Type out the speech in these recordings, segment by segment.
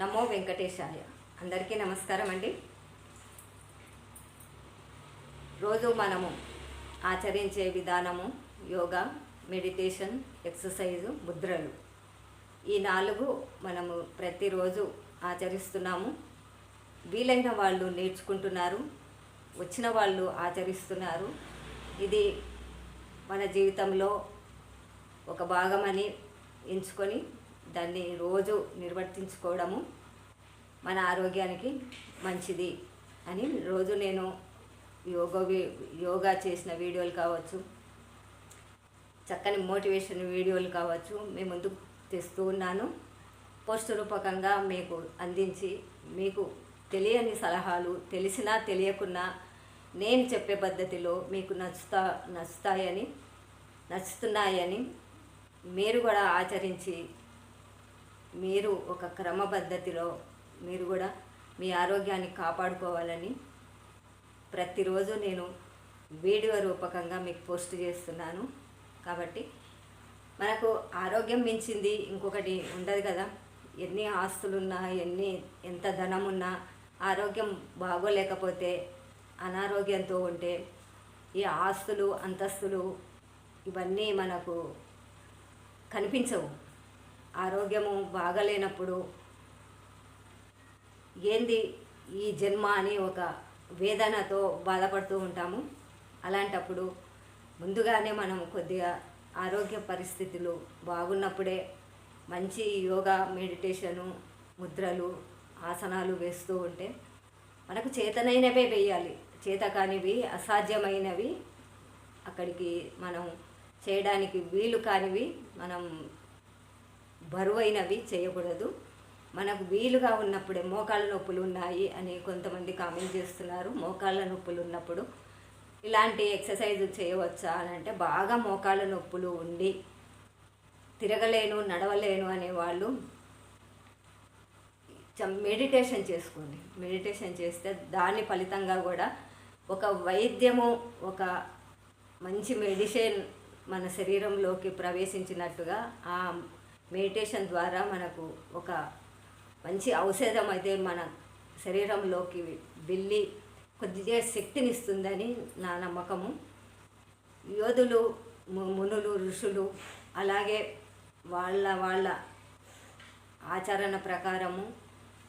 నమో వెంకటేశాయ. అందరికీ నమస్కారం అండి. రోజు మనము ఆచరించే విధానము యోగా మెడిటేషన్ ఎక్సర్సైజు ముద్రలు. ఈ నాలుగు మనము ప్రతిరోజు ఆచరిస్తున్నాము. వీలైన వాళ్ళు నేర్చుకుంటున్నారు వచ్చిన వాళ్ళు ఆచరిస్తున్నారు. ఇది మన జీవితంలో ఒక భాగమని ఎంచుకొని దాన్ని రోజు నిర్వర్తించుకోవడము మన ఆరోగ్యానికి మంచిది అని రోజు నేను యోగా యోగా చేసిన వీడియోలు కావచ్చు చక్కని మోటివేషన్ వీడియోలు కావచ్చు మేము ముందుకు తెస్తూ ఉన్నాను. పోస్ట్ రూపకంగా మీకు అందించి మీకు తెలియని సలహాలు తెలిసినా తెలియకున్నా నేను చెప్పే పద్ధతిలో మీకు నచ్చుతా నచ్చుతాయని నచ్చుతున్నాయని మీరు కూడా ఆచరించి మీరు ఒక క్రమ పద్ధతిలో మీరు కూడా మీ ఆరోగ్యాన్ని కాపాడుకోవాలని ప్రతిరోజు నేను వీడియో రూపకంగా మీకు పోస్ట్ చేస్తున్నాను. కాబట్టి మనకు ఆరోగ్యం మించింది ఇంకొకటి ఉండదు కదా. ఎన్ని ఆస్తులున్నా ఎన్ని ఎంత ధనం ఉన్నా ఆరోగ్యం బాగోలేకపోతే అనారోగ్యంతో ఉంటే ఈ ఆస్తులు అంతస్తులు ఇవన్నీ మనకు కనిపించవు. ఆరోగ్యము బాగలేనప్పుడు ఏంది ఈ జన్మ అని ఒక వేదనతో బాధపడుతూ ఉంటాము. అలాంటప్పుడు ముందుగానే మనం కొద్దిగా ఆరోగ్య పరిస్థితులు బాగున్నప్పుడే మంచి యోగా మెడిటేషను ముద్రలు ఆసనాలు వేస్తూ ఉంటే మనకు చేతనైనవే వేయాలి. చేత కానివి అసాధ్యమైనవి అక్కడికి మనం చేయడానికి వీలు కానివి మనం బరువైనవి చేయకూడదు. మనకు వీలుగా ఉన్నప్పుడే మోకాళ్ళ నొప్పులు ఉన్నాయి అని కొంతమంది కామెంట్ చేస్తున్నారు. మోకాళ్ళ నొప్పులు ఉన్నప్పుడు ఇలాంటి ఎక్సర్సైజ్ చేయవచ్చా అని అంటే బాగా మోకాళ్ళ నొప్పులు ఉండి తిరగలేను నడవలేను అనేవాళ్ళు చం- మెడిటేషన్ చేసుకోండి. మెడిటేషన్ చేస్తే దాని ఫలితంగా కూడా ఒక వైద్యము ఒక మంచి మెడిసిన్ మన శరీరంలోకి ప్రవేశించినట్టుగా ఆ మెడిటేషన్ ద్వారా మనకు ఒక మంచి ఔషధం అయితే మన శరీరంలోకి వెళ్ళి కొద్దిగా శక్తినిస్తుందని నా నమ్మకము. యోధులు ము- మునులు ఋషులు అలాగే వాళ్ళ వాళ్ళ ఆచరణ ప్రకారము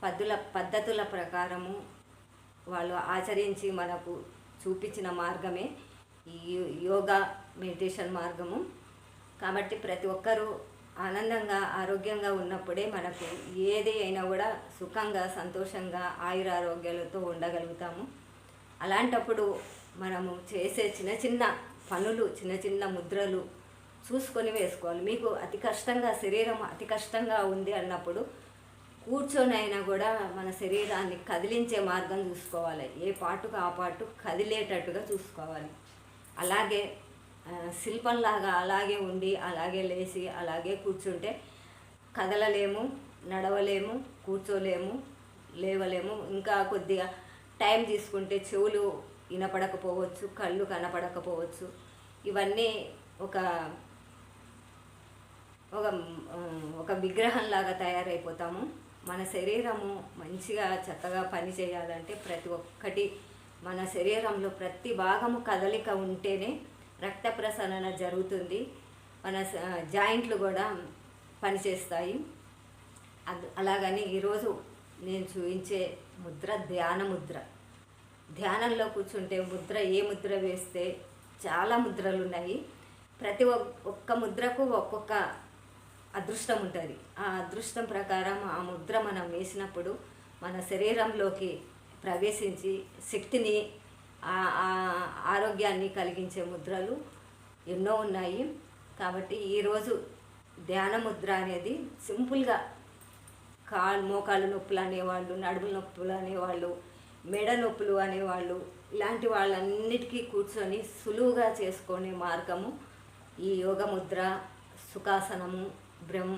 పద్ధుల పద్ధతుల ప్రకారము వాళ్ళు ఆచరించి మనకు చూపించిన మార్గమే ఈ యోగా మెడిటేషన్ మార్గము. కాబట్టి ప్రతి ఒక్కరూ ఆనందంగా ఆరోగ్యంగా ఉన్నప్పుడే మనకు ఏది అయినా కూడా సుఖంగా సంతోషంగా ఆయురారోగ్యాలతో ఉండగలుగుతాము. అలాంటప్పుడు మనము చేసే చిన్న చిన్న పనులు చిన్న చిన్న ముద్రలు చూసుకొని వేసుకోవాలి. మీకు అతి కష్టంగా శరీరం అతి కష్టంగా ఉంది అన్నప్పుడు కూర్చొని అయినా కూడా మన శరీరాన్ని కదిలించే మార్గం చూసుకోవాలి. ఏ పాటుకు ఆ పాటు కదిలేటట్టుగా చూసుకోవాలి. అలాగే శిల్పంలాగా అలాగే ఉండి అలాగే లేచి అలాగే కూర్చుంటే కదలలేము నడవలేము కూర్చోలేము లేవలేము. ఇంకా కొద్దిగా టైం తీసుకుంటే చెవులు వినపడకపోవచ్చు కళ్ళు కనపడకపోవచ్చు. ఇవన్నీ ఒక ఒక ఒక విగ్రహంలాగా తయారైపోతాము. మన శరీరము మంచిగా చక్కగా పని చేయాలంటే ప్రతి ఒక్కటి మన శరీరంలో ప్రతి భాగము కదలిక ఉంటేనే రక్త ప్రసరణ జరుగుతుంది. మన జాయింట్లు కూడా పనిచేస్తాయి. అద్- అలాగని ఈరోజు నేను చూపించే ముద్ర ధ్యాన ముద్ర. ధ్యానంలో కూర్చుంటే ముద్ర ఏ ముద్ర వేస్తే చాలా ముద్రలు ఉన్నాయి. ప్రతి ఒక్క ముద్రకు ఒక్కొక్క అదృష్టం ఉంటుంది. ఆ అదృష్టం ప్రకారం ఆ ముద్ర మనం వేసినప్పుడు మన శరీరంలోకి ప్రవేశించి శక్తిని ఆరోగ్యాన్ని కలిగించే ముద్రలు ఎన్నో ఉన్నాయి. కాబట్టి ఈరోజు ధ్యాన ముద్ర అనేది సింపుల్గా కాళ్ళు మోకాళ్ళు నొప్పులు అనేవాళ్ళు నడుముల నొప్పులు అనేవాళ్ళు మెడ నొప్పులు అనేవాళ్ళు ఇలాంటి వాళ్ళన్నిటికీ కూర్చొని సులువుగా చేసుకునే మార్గము ఈ యోగ ముద్ర సుఖాసనము బ్రహ్మ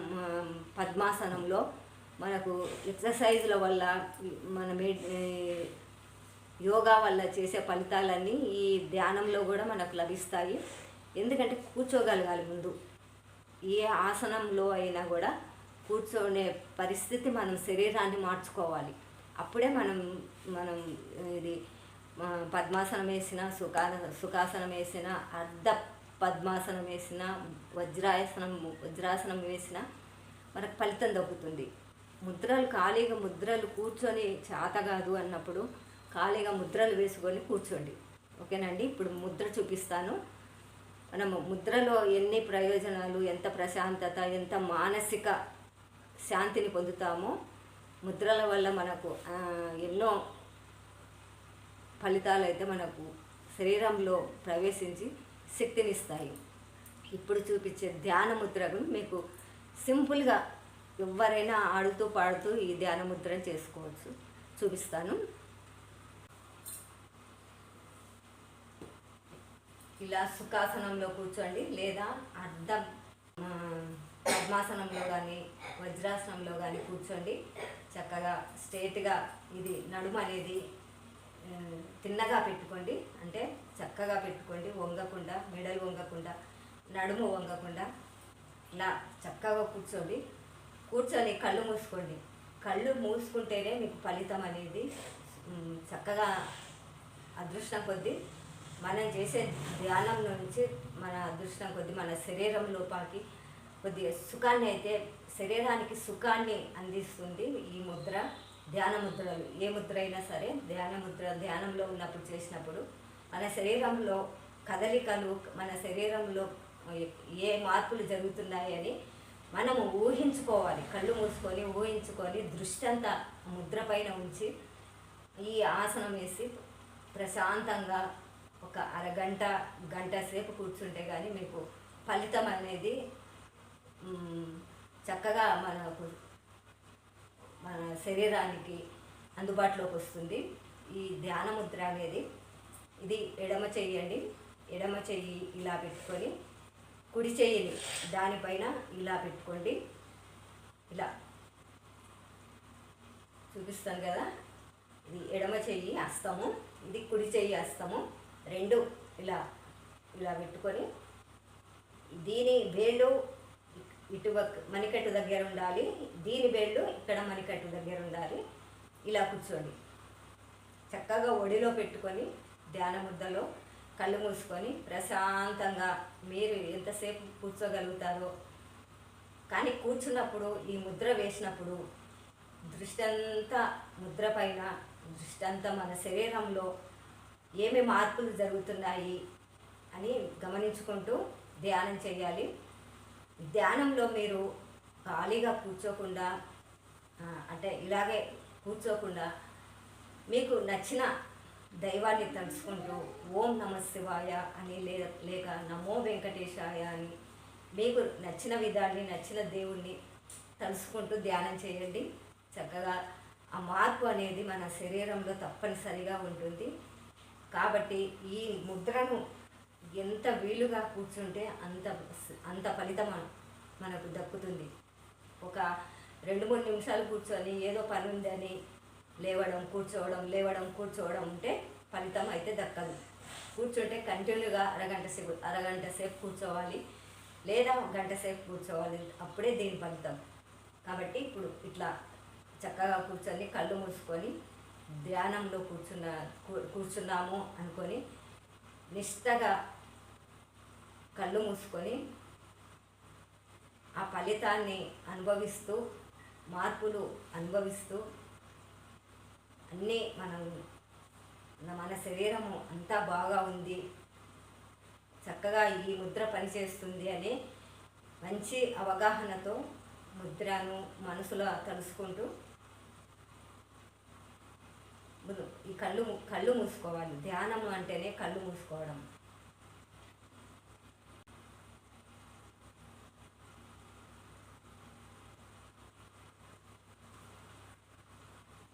పద్మాసనంలో మనకు ఎక్సర్సైజుల వల్ల మన మెడ్ యోగా వల్ల చేసే ఫలితాలన్నీ ఈ ధ్యానంలో కూడా మనకు లభిస్తాయి. ఎందుకంటే కూర్చోగలగాలి ముందు. ఏ ఆసనంలో అయినా కూడా కూర్చోనే పరిస్థితి మనం శరీరాన్ని మార్చుకోవాలి. అప్పుడే మనం మనం ఇది పద్మాసనం వేసిన సుఖా సుఖాసనం వేసిన అర్ధ పద్మాసనం వేసిన వజ్రాసనం వజ్రాసనం వేసిన మనకు ఫలితం దక్కుతుంది. ముద్రలు ఖాళీగా ముద్రలు కూర్చొని చేత కాదు అన్నప్పుడు ఖాళీగా ముద్రలు వేసుకొని కూర్చోండి. ఓకేనండి? ఇప్పుడు ముద్ర చూపిస్తాను. మనము ముద్రలో ఎన్ని ప్రయోజనాలు ఎంత ప్రశాంతత ఎంత మానసిక శాంతిని పొందుతామో ముద్రల వల్ల మనకు ఎన్నో ఫలితాలు అయితే మనకు శరీరంలో ప్రవేశించి శక్తినిస్తాయి. ఇప్పుడు చూపించే ధ్యాన ముద్రను మీకు సింపుల్గా ఎవరైనా ఆడుతూ పాడుతూ ఈ ధ్యాన ముద్రను చేసుకోవచ్చు. చూపిస్తాను. ఇలా సుఖాసనంలో కూర్చోండి లేదా అర్థం పద్మాసనంలో కానీ వజ్రాసనంలో కానీ కూర్చోండి. చక్కగా స్ట్రేట్గా ఇది నడుము అనేది తిన్నగా పెట్టుకోండి. అంటే చక్కగా పెట్టుకోండి. వంగకుండా మెడలు వంగకుండా నడుము వంగకుండా ఇలా చక్కగా కూర్చోండి. కూర్చొని కళ్ళు మూసుకోండి. కళ్ళు మూసుకుంటేనే మీకు ఫలితం అనేది చక్కగా అదృష్టం కొద్దీ మనం చేసే ధ్యానం నుంచి మన అదృష్టం కొద్ది మన శరీరం లోపాకి కొద్దిగా సుఖాన్ని అయితే శరీరానికి సుఖాన్ని అందిస్తుంది ఈ ముద్ర ధ్యాన ముద్రలు. ఏ ముద్ర అయినా సరే ధ్యాన ముద్ర ధ్యానంలో ఉన్నప్పుడు చేసినప్పుడు మన శరీరంలో కదలికలు మన శరీరంలో ఏ మార్పులు జరుగుతున్నాయి అని మనము ఊహించుకోవాలి. కళ్ళు మూసుకొని ఊహించుకొని దృష్టి అంతా ముద్ర పైన ఉంచి ఈ ఆసనం వేసి ప్రశాంతంగా ఒక అరగంట గంట సేపు కూర్చుంటే కానీ మీకు ఫలితం అనేది చక్కగా మనకు మన శరీరానికి అందుబాటులోకి వస్తుంది. ఈ ధ్యాన ముద్ర అనేది ఇది ఎడమ చెయ్యండి. ఎడమ చెయ్యి ఇలా పెట్టుకొని కుడి చెయ్యిని దానిపైన ఇలా పెట్టుకోండి. ఇలా చూపిస్తాను కదా? ఇది ఎడమ చెయ్యి అస్తము ఇది కుడి చెయ్యి అస్తము. రెండు ఇలా ఇలా పెట్టుకొని దీని వేళ్ళు ఇటు మణికట్టు దగ్గర ఉండాలి. దీని వేళ్ళు ఇక్కడ మణికట్టు దగ్గర ఉండాలి. ఇలా కూర్చోండి. చక్కగా ఒడిలో పెట్టుకొని ధ్యాన ముద్దలో కళ్ళు మూసుకొని ప్రశాంతంగా మీరు ఎంతసేపు కూర్చోగలుగుతారో. కానీ కూర్చున్నప్పుడు ఈ ముద్ర వేసినప్పుడు దృష్టి అంతా ముద్ర పైన దృష్టి అంతా మన శరీరంలో ఏమి మార్పులు జరుగుతున్నాయి అని గమనించుకుంటూ ధ్యానం చేయాలి. ధ్యానంలో మీరు ఖాళీగా కూర్చోకుండా అంటే ఇలాగే కూర్చోకుండా మీకు నచ్చిన దైవాన్ని తలుచుకుంటూ ఓం నమ శివాయ అని లేక నమో వెంకటేశాయ అని మీకు నచ్చిన విధాన్ని నచ్చిన దేవుణ్ణి తలుసుకుంటూ ధ్యానం చేయండి. చక్కగా ఆ మార్పు అనేది మన శరీరంలో తప్పనిసరిగా ఉంటుంది. కాబట్టి ఈ ముద్రను ఎంత వీలుగా కూర్చుంటే అంత అంత ఫలితం మనకు దక్కుతుంది. ఒక రెండు మూడు నిమిషాలు కూర్చొని ఏదో పని ఉందని లేవడం కూర్చోవడం లేవడం కూర్చోవడం ఉంటే ఫలితం అయితే దక్కదు. కూర్చుంటే కంటిన్యూగా అరగంట సేపు అరగంట సేపు కూర్చోవాలి లేదా గంట సేపు కూర్చోవాలి. అప్పుడే దీని ఫలితం. కాబట్టి ఇప్పుడు ఇట్లా చక్కగా కూర్చొని కళ్ళు మూసుకొని ధ్యానంలో కూర్చున్న కూ- కూర్చున్నాము అనుకొని నిష్టగా కళ్ళు మూసుకొని ఆ ఫలితాన్ని అనుభవిస్తూ మార్పులు అనుభవిస్తూ అన్నీ మనం మన శరీరము అంతా బాగా ఉంది చక్కగా ఈ ముద్ర పనిచేస్తుంది అని మంచి అవగాహనతో ముద్రను మనసులో తలుసుకుంటూ ఈ కళ్ళు కళ్ళు మూసుకోవాలి. ధ్యానం అంటేనే కళ్ళు మూసుకోవడం.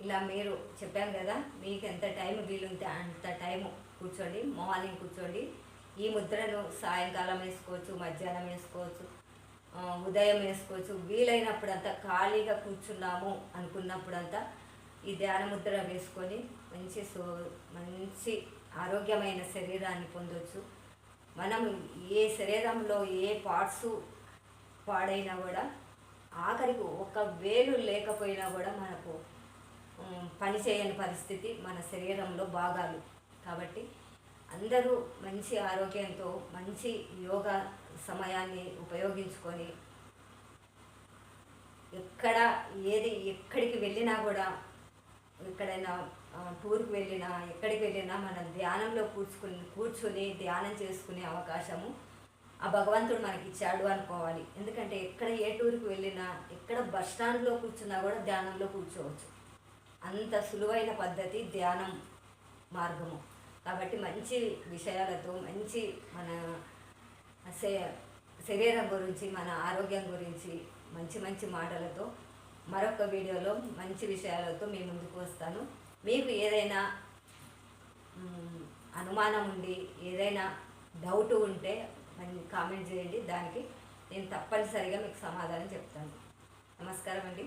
ఇలా మీరు చెప్పాను కదా మీకు ఎంత టైం వీలుంటే అంత టైం కూర్చోండి మార్నింగ్ కూర్చోండి. ఈ ముద్రను సాయంకాలం వేసుకోవచ్చు మధ్యాహ్నం వేసుకోవచ్చు ఉదయం వేసుకోవచ్చు. వీలైనప్పుడంతా ఖాళీగా కూర్చున్నాము అనుకున్నప్పుడంతా ఈ ధ్యాన ముద్ర వేసుకొని మంచి సో మంచి ఆరోగ్యమైన శరీరాన్ని పొందొచ్చు. మనం ఏ శరీరంలో ఏ పార్ట్స్ పాడైనా కూడా ఆఖరికి ఒక వేలు లేకపోయినా కూడా మనకు పనిచేయని పని చేయని పరిస్థితి మన శరీరంలో భాగాలు. కాబట్టి అందరూ మంచి ఆరోగ్యంతో మంచి యోగా సమయాన్ని ఉపయోగించుకొని ఎక్కడ ఏది ఎక్కడికి వెళ్ళినా కూడా ఎక్కడైనా టూర్కి వెళ్ళినా ఎక్కడికి వెళ్ళినా మనం ధ్యానంలో కూర్చుకుని కూర్చుని ధ్యానం చేసుకునే అవకాశము ఆ భగవంతుడు మనకి ఇచ్చాడు అనుకోవాలి. ఎందుకంటే ఎక్కడ ఏ టూర్కి వెళ్ళినా ఎక్కడ బస్ స్టాండ్లో కూర్చున్నా కూడా ధ్యానంలో కూర్చోవచ్చు. అంత సులువైన పద్ధతి ధ్యానం మార్గము. కాబట్టి మంచి విషయాలతో మంచి మన శరీరం గురించి మన ఆరోగ్యం గురించి మంచి మంచి మాటలతో మరొక వీడియోలో మంచి విషయాలతో మీ ముందుకు వస్తాను. మీకు ఏదైనా అనుమానం ఉండి ఏదైనా డౌట్ ఉంటే కామెంట్ చేయండి. దానికి నేను తప్పనిసరిగా మీకు సమాధానం చెప్తాను. నమస్కారం అండి.